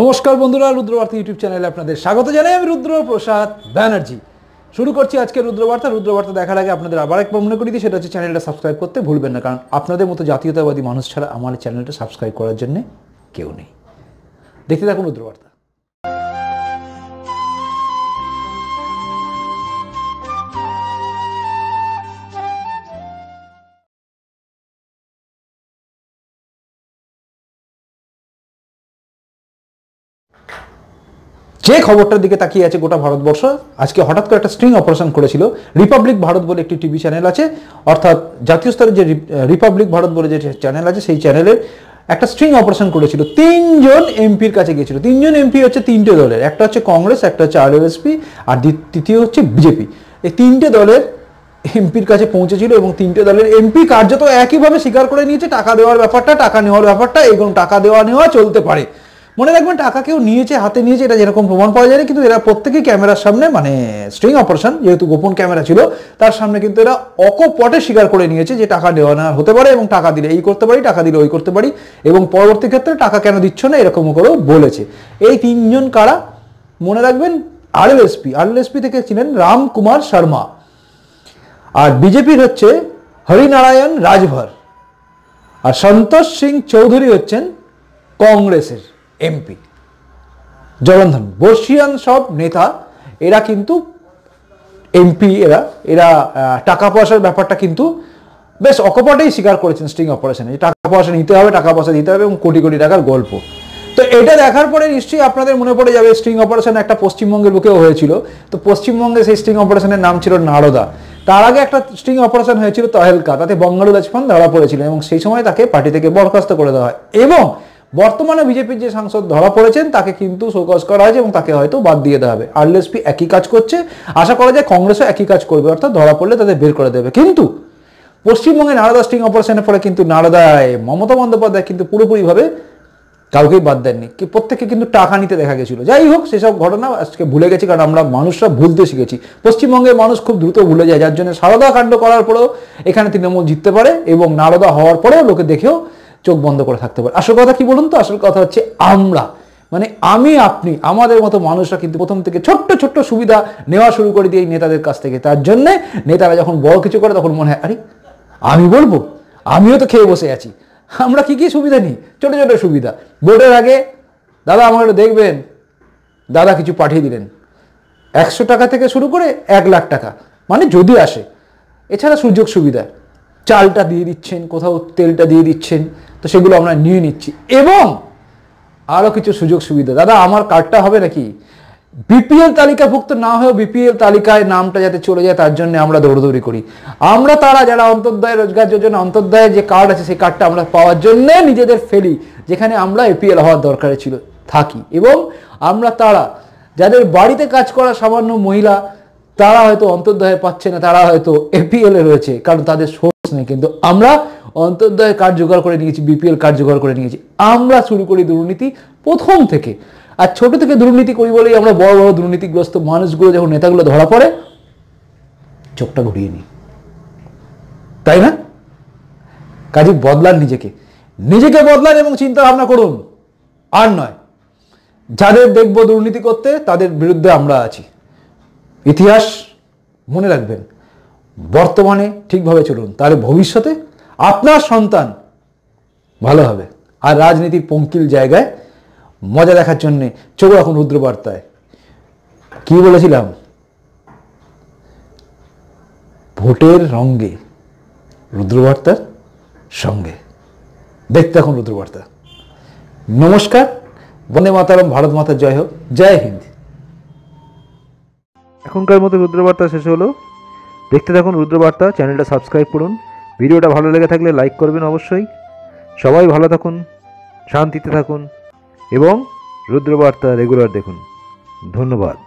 নমস্কার বন্ধুরা, রুদ্রবার্তা ইউটিউব চ্যানেলে আপনাদের স্বাগত জানাই আমি রুদ্রপ্রসাদ ব্যানার্জি। শুরু করছি আজকে রুদ্রবার্তা। রুদ্রবার্তা দেখার আগে আপনাদের আবার একবার মনে করি দিই সেটা হচ্ছে চ্যানেলটা সাবস্ক্রাইব করতে ভুলবেন না, কারণ আপনাদের মতো জাতীয়তাবাদী মানুষ ছাড়া আমার চ্যানেলটা সাবস্ক্রাইব করার জন্য কেউ নেই। দেখতে থাকুন রুদ্রবার্তা। যে খবরটার দিকে তাকিয়ে আছে গোটা ভারতবর্ষ, আজকে হঠাৎ করে একটা স্ট্রিং অপারেশন করেছিল রিপাবলিক ভারত বলে একটি টিভি চ্যানেল আছে, অর্থাৎ জাতীয় স্তরে যে রিপাবলিক ভারত বলে যে চ্যানেল আছে, সেই চ্যানেলের একটা স্ট্রিং অপারেশন করেছিল। তিনজন এমপির কাছে গিয়েছিল। তিনজন এমপি হচ্ছে তিনটে দলের, একটা হচ্ছে কংগ্রেস একটা হচ্ছে আরএলএসপি আর তৃতীয় হচ্ছে বিজেপি এই তিনটে দলের এমপির কাছে পৌঁছেছিল এবং তিনটে দলের এমপি কার্যত একইভাবে স্বীকার করে নিয়েছে, টাকা দেওয়ার ব্যাপারটা, টাকা নেওয়ার ব্যাপারটা, এবং টাকা দেওয়া নেওয়া চলতে পারে। মনে রাখবেন টাকা কেউ নিয়েছে হাতে নিয়েছে এটা যেরকম প্রমাণ পাওয়া যায় না, কিন্তু এরা প্রত্যেকেই ক্যামেরার সামনে মানে স্ট্রিং অপারেশন যেহেতু গোপন ক্যামেরা ছিল তার সামনে কিন্তু এরা অকপটে স্বীকার করে নিয়েছে যে টাকা দেওয়া না হতে পারে এবং টাকা দিলে এই করতে পারি টাকা দিলে ওই করতে পারি এবং পরবর্তী ক্ষেত্রে টাকা কেন দিচ্ছ না এরকম করেও বলেছে। এই তিনজন কারা? মনে রাখবেন আরএলএসপি আরএলএসপি থেকে ছিলেন রামকুমার শর্মা। আর বিজেপির হচ্ছে হরিনারায়ণ রাজভর। আর সন্তোষ সিং চৌধুরী হচ্ছেন কংগ্রেসের। এমপি। জগন্ধন বর্ষিয়ান সব নেতা, এরা কিন্তু এমপি, এরা এরা টাকা পয়সার ব্যাপারটা কিন্তু বেশ অকপটেই স্বীকার করেছেন স্ট্রিং অপারেশনে যে টাকা পয়সা নিতে হবে, টাকা পয়সা দিতে হবে এবং কোটি কোটি টাকার গল্প। তো এটা দেখার পরে নিশ্চয়ই আপনাদের মনে পড়ে যাবে স্ট্রিং অপারেশন একটা পশ্চিমবঙ্গের বুকেও হয়েছিল। তো পশ্চিমবঙ্গে সেই স্ট্রিং অপারেশনের নাম ছিল নারদা। তার আগে একটা স্ট্রিং অপারেশন হয়েছিল তহেলকা, তাতে বঙ্গালু রাজপান ধরা পড়েছিল এবং সেই সময় তাকে পার্টি থেকে বরখাস্ত করে দেওয়া হয়। এবং বর্তমানে বিজেপির যে সাংসদ ধরা পড়েছেন, তাকে কিন্তু শোকজ করা হয়েছে এবং তাকে হয়তো বাদ দিয়ে দেওয়া হবে। আরএলএসপি একই কাজ করছে। আশা করা যায় কংগ্রেসও একই কাজ করবে, অর্থাৎ ধরা পড়লে তাদের বের করে দেবে। কিন্তু পশ্চিমবঙ্গে নারদা স্টিং অপারেশনের ফলে কিন্তু নারদায়, মমতা বন্দ্যোপাধ্যায় কিন্তু পুরোপুরিভাবে কাউকেই বাদ দেননি। কি প্রত্যেকে কিন্তু টাকা নিতে দেখা গেছিল। যাই হোক, সেসব ঘটনা আজকে ভুলে গেছি, কারণ আমরা মানুষরা ভুলতে শিখেছি। পশ্চিমবঙ্গের মানুষ খুব দ্রুত ভুলে যায়, যার জন্য সারদা কাণ্ড করার পরেও এখানে তৃণমূল জিততে পারে এবং নারদা হওয়ার পরেও লোকে দেখেও চোখ বন্ধ করে থাকতে পারে। আসল কথা কি বলুন তো? আসল কথা হচ্ছে আমরা। মানে আমি, আপনি, আমাদের মতো মানুষরা কিন্তু প্রথম থেকে ছোট্ট ছোট্ট সুবিধা নেওয়া শুরু করে এই নেতাদের কাছ থেকে। তার জন্য নেতারা যখন বড় কিছু করে তখন মনে হয়, আরে, আমি বলব? আমিও তো খেয়ে বসে আছি। আমরা কি কি সুবিধা নিই? ছোট ছোট সুবিধা। ভোটের আগে দাদা আমার একটু দেখবেন। দাদা কিছু পাঠিয়ে দিলেন। একশো টাকা থেকে শুরু করে এক লাখ টাকা। মানে যদি আসে। এছাড়া সুযোগ সুবিধা। চালটা দিয়ে দিচ্ছেন, কোথাও তেলটা দিয়ে দিচ্ছেন, তো সেগুলো আমরা নিয়ে নিচ্ছি। এবং আরও কিছু সুযোগ সুবিধা। দাদা, আমার কার্ডটা হবে নাকি? বিপিএল তালিকাভুক্ত না হয়েও বিপিএল তালিকায় নামটা যাতে চলে যায়, তার জন্য আমরা দৌড়দৌড়ি করি। আমরা তারা যারা অন্তর্দয় রোজগার যোজনা অন্তর্দয়ের যে কার্ড আছে, সেই কার্ডটা আমরা পাওয়ার জন্য নিজেদের ফেলি, যেখানে আমরা এপিএল হওয়ার দরকার ছিল, থাকি। এবং আমরা তারা, যাদের বাড়িতে কাজ করা সামান্য মহিলা, তারা হয়তো অন্তর্দয় পাচ্ছে না, তারা হয়তো এপিএল রয়েছে, কারণ তাদের নেই, কিন্তু আমরা অন্তর্দয় কার্ড জোগাড় করে নিয়েছি, বিপিএল কার্ড জোগাড় করে নিয়েছি। আমরা শুরু করি দুর্নীতি প্রথম থেকে। আর ছোট থেকে দুর্নীতি করি বলেই আমরা বড় বড় দুর্নীতিগ্রস্ত মানুষগুলো, যখন নেতাগুলো ধরা পড়ে, চোখটা ঘুরিয়ে নিই। তাই না? কাজে বদলান নিজেকে। নিজেকে বদলান এবং চিন্তা ভাবনা করুন। আর নয়, যাদের দেখব দুর্নীতি করতে, তাদের বিরুদ্ধে আমরা আছি। ইতিহাস মনে রাখবেন বর্তমানে ঠিকভাবে চলুন, তাহলে ভবিষ্যতে আপনার সন্তান ভালো হবে। আর রাজনীতির পঙ্কিল জায়গায় মজা দেখার জন্যে চোখ এখন রুদ্রবার্তায়। কি বলেছিলাম? ভোটের রঙ্গে রুদ্রবার্তার সঙ্গে। দেখতে এখন রুদ্রবার্তা। নমস্কার, বন্দে মাতারম, ভারত মাতার জয় হোক, জয় হিন্দ। এখনকার মতো রুদ্রবার্তা শেষ হলো। দেখতে থাকুন রুদ্রবার্তা, চ্যানেলটা সাবস্ক্রাইব করুন। ভিডিওটা ভালো লেগে থাকলে লাইক করবেন অবশ্যই। সবাই ভালো থাকুন, শান্তিতে থাকুন এবং রুদ্রবার্তা রেগুলার দেখুন। ধন্যবাদ।